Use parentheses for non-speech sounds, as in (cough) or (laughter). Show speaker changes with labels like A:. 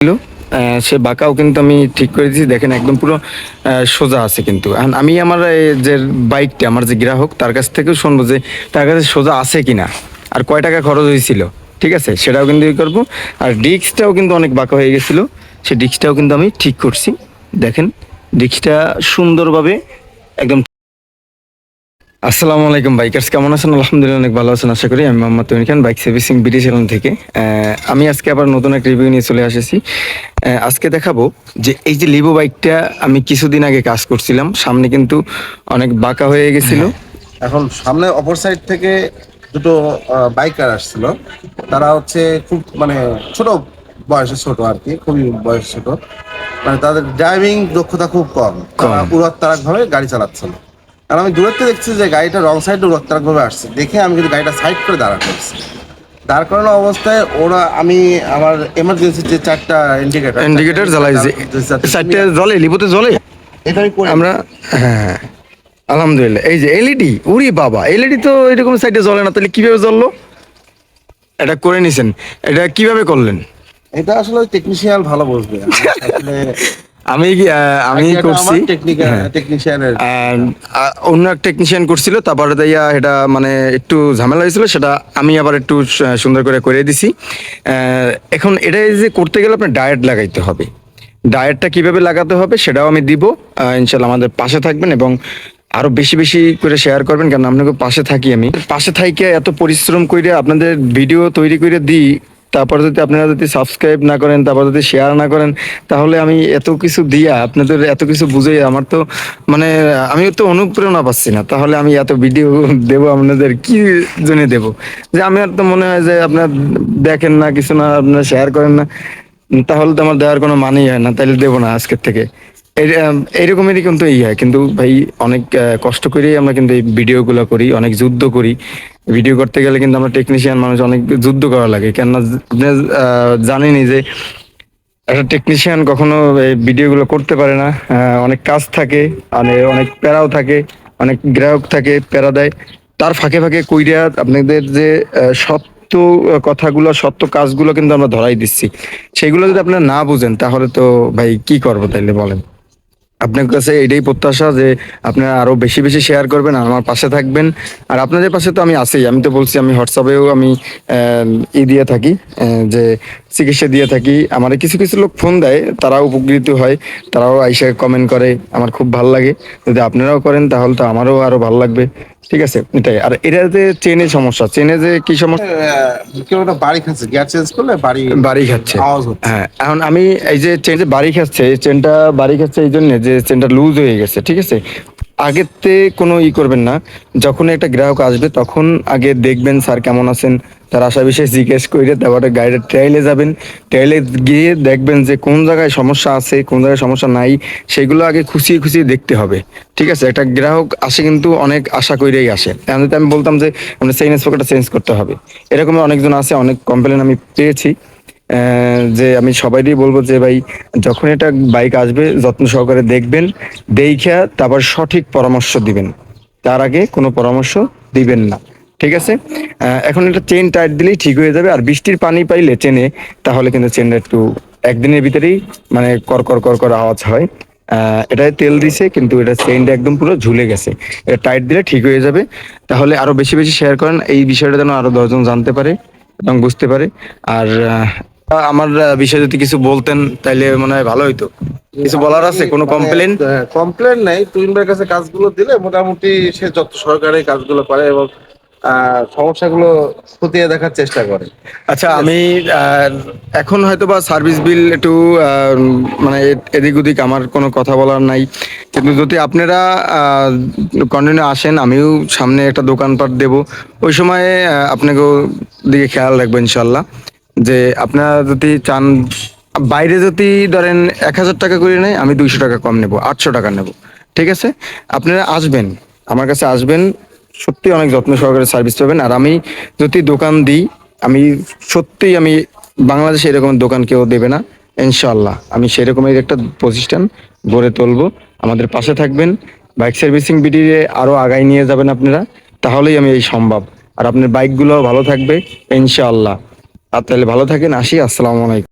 A: ছিল সে বাঁকাও কিন্তু আমি ঠিক করে দিয়েছি। দেখেন একদম পুরো সোজা আছে কিন্তু। আমি আমার যে বাইকটা, আমার যে গ্রাহক, তার কাছ থেকেও শুনব যে তার কাছে সোজা আছে কিনা। আর কয় টাকা খরচ হয়েছিল, ঠিক আছে? সেটাও কিন্তু ই করব। আর ডিস্কটাও কিন্তু অনেক বাঁকা হয়ে গেছিল। সে ডিস্কটাও কিন্তু আমি ঠিক করছি। দেখেন, ডিস্কটা সুন্দরভাবে একদম আসসালামু আলাইকুম বাইকার্স কেমন আছেন? আলহামদুলিল্লাহ অনেক ভালো আছেন আশা করি। আমি মোহাম্মদ তৈরি Khan bike servicing BD channel থেকে। আমি আজকে আবার নতুন একটা রিভিউ নিয়ে চলে এসেছি আহ, আজকে দেখাবো যে এই যে লিভো বাইকটা আমি কিছুদিন আগে কাজ করছিলাম সামনে কিন্তু অনেক বাঁকা হয়ে গেছিল।
B: এখন সামনে অপর সাইড থেকে দুটো বাইকার আসছিল। তারা হচ্ছে খুব মানে ছোট বয়সে ছোট আর কি খুবই বয়স ছোট। মানে তাদের ড্রাইভিং দক্ষতা খুব কম। তারা উড়াত্তারাক ভাবে গাড়ি চালাচ্ছিল। আর আমি দূরত্বে দেখছি যে গাড়িটা রং সাইডে উড়াত্তারাক ভাবে আসছে। দেখে আমি কিন্তু গাড়িটা সাইড করে দাঁড়া করছি। দাঁড় করানো অবস্থায় ওরা আমি আমার এমার্জেন্সি যে চারটা ইন্ডিকেটার
A: ইন্ডিকেটর জ্বালাইছে সাইডটা জলে লিভোতে জলে
B: এটা আমি করে।
A: আমরা হ্যাঁ আলহামদুলিল্লাহ। এই যে এলইডি উরি বাবা এলইডি তো এরকম সাইডে জ্বলে না তাহলে কীভাবে জ্বললো? এটা করে নিছেন। এটা কীভাবে করলেন?
B: এটা আসলে টেকনিশিয়ান ভালো আসলে (laughs)
A: আমি আমি করছি। হ্যাঁ। অন্য এক টেকনিশিয়ান করছিল তারপরে তাইয়া এটা মানে একটু ঝামেলা হয়েছিল সেটা আমি আবার একটু সুন্দর করে করে দিছি। এখন এটা যে করতে গেলে আপনার ডায়েট লাগাইতে হবে। ডায়েটটা কীভাবে লাগাতে হবে সেটাও আমি দিব ইনশাল্লাহ আমাদের পাশে থাকবেন এবং আরও বেশি বেশি করে শেয়ার করবেন কারণ আপনাকে পাশে থাকি আমি। পাশে থাইকে এত পরিশ্রম করে আপনাদের ভিডিও তৈরি করে দিই তারপর যদি আপনারা যদি সাবস্ক্রাইব না করেন, তারপর যদি শেয়ার না করেন, তাহলে আমি এত কিছু দিয়া আপনাদের এত কিছু বুঝে আমার তো মানে আমি তো অনুপ্রেরণা পাচ্ছি না। তাহলে আমি এত ভিডিও দেব আপনাদের কি জন্য দেব? যে আমি আর তো মনে হয় যে আপনার দেখেন না, কিছু না, আপনারা শেয়ার করেন না। তাহলে তো আমার দেওয়ার কোনো মানেই হয় না তাহলে দেবো না আজকের থেকে। এই- এইরকমেরই কিন্তু এই হয়। কিন্তু ভাই, অনেক কষ্ট করেই আমরা কিন্তু এই ভিডিওগুলো করি, অনেক যুদ্ধ করি। ভিডিও করতে গেলে কিন্তু আমরা টেকনিশিয়ান মানুষ অনেক যুদ্ধ করা লাগে। কেননা জানেনই যে একটা টেকনিশিয়ান কখনো ভিডিওগুলো করতে পারে না। অনেক কাজ থাকে মানে অনেক প্যারাও থাকে, অনেক গ্রাহক থাকে, প্যারা দেয়। তার ফাঁকে ফাঁকে কইরা আপনাদের যে সত্য কথাগুলো, সত্য কাজগুলো কিন্তু আমরা ধরাই দিচ্ছি। সেগুলো যদি আপনারা না বুঝেন, তাহলে তো ভাই কি করব তাইলে বলেন? আপনার কাছে এটাই প্রত্যাশা যে আপনারা আরও বেশি বেশি শেয়ার করবেন আর আমার পাশে থাকবেন। আর আপনাদের পাশে তো আমি আছি আমি তো বলছি, আমি হোয়াটসঅ্যাপেও আমি ই দিয়ে থাকি যে চিকিৎসা দিয়ে থাকি। আমার কিছু কিছু লোক ফোন দেয়, তারাও উপকৃত হয়, তারাও আইসা কমেন্ট করে। আমার খুব ভালো লাগে। যদি আপনারাও করেন, তাহলে তো আমারও আরও ভালো লাগবে। ঠিক আছে এটাই। আর এটা যে চেনে সমস্যা চেনে যে কি সমস্যা?
B: কেউ একটা বাড়ি খাচ্ছে গিয়ার চেঞ্জ করলে বাড়ি
A: বাড়ি খাচ্ছে।
B: আওয়াজ
A: হ্যাঁ এখন আমি এই যে চেন যে বাড়ি খাচ্ছে এই চেনটা বাড়ি খাচ্ছে এই জন্য যে চেনটা লুজ হয়ে গেছে ঠিক আছে? আগেতে কোনো ই করবেন না। যখন একটা গ্রাহক আসবে, তখন আগে দেখবেন স্যার কেমন আছেন। তার আশা বিশেষ জিজ্ঞেস করে তারপরে গাড়িটা ট্রাইলে যাবেন। ট্রাইলে গিয়ে দেখবেন যে কোন জায়গায় সমস্যা আছে, কোন জায়গায় সমস্যা নাই, সেগুলো আগে খুশিয়ে খুশিয়ে দেখতে হবে। ঠিক আছে? একটা গ্রাহক আসে কিন্তু অনেক আশা করেই আসে। আমি বলতাম যে আমরা চেইন স্পোকেটটা চেঞ্জ করতে হবে। এরকম অনেকজন আছে, অনেক কমপ্লেন আমি পেয়েছি। যে আমি সবাইরই বলব যে ভাই, যখন এটা বাইক আসবে, যত্ন সহকারে দেখবেন, দেইখা তারপর সঠিক পরামর্শ দিবেন। তার আগে কোনো পরামর্শ দিবেন না। ঠিক আছে? এখন এটা চেন টাইট দিলেই ঠিক হয়ে যাবে। আর বৃষ্টির পানি পাইলে চেনে, তাহলে কিন্তু চেনটা একটু একদিনের ভিতরেই মানে কর কর কর কর আওয়াজ হয়। এটায় তেল দিছে, কিন্তু এটা চেইনটা একদম পুরো ঝুলে গেছে। এটা টাইট দিলে ঠিক হয়ে যাবে। তাহলে আরও বেশি বেশি শেয়ার করেন। এই বিষয়টা যেন আরও দশজন জানতে পারে এবং বুঝতে পারে। আর আমার বিষয়ে যদি কিছু বলতেন তাইলে মনে হয় ভালো হইতো। কিছু বলার আছে? কোনো কমপ্লেন
B: কমপ্লেন নাই। তুইনবার কাছে কাজগুলো দিলে মোটামুটি সে যত সরকারি কাজগুলো করে এবং সমস্যাগুলো খতিয়ে দেখার চেষ্টা করে।
A: আচ্ছা আমি এখন হয়তো বা সার্ভিস বিল একটু মানে এদিক ওদিক আমার কোনো কথা বলার নাই। কিন্তু যদি আপনারা কন্টিনিউ আসেন আমিও সামনে একটা দোকানপাট দেব। ওই সময়ে আপনাকেও দিকে খেয়াল রাখব ইনশাল্লাহ। যে আপনারা যদি চান, বাইরে যদি ধরেন এক হাজার টাকা করে নেয়, আমি দুইশো টাকা কম নেব, আটশো টাকা নেব। ঠিক আছে? আপনারা আসবেন, আমার কাছে আসবেন, সত্যি অনেক যত্ন সহকারে সার্ভিস পাবেন। আর আমি যদি দোকান দিই, আমি সত্যিই আমি বাংলাদেশে এরকম দোকান কেউ দেবে না ইনশাল্লাহ আমি সেরকমের একটা প্রতিষ্ঠান গড়ে তুলবো। আমাদের পাশে থাকবেন। বাইক সার্ভিসিং বিডিয়ে আরও আগায় নিয়ে যাবেন আপনারা, তাহলেই আমি এই সম্ভব। আর আপনার বাইকগুলো ভালো থাকবে, ইনশাআল্লাহ। আর তাহলে ভালো থাকেন আসি আসসালামু আলাইকুম।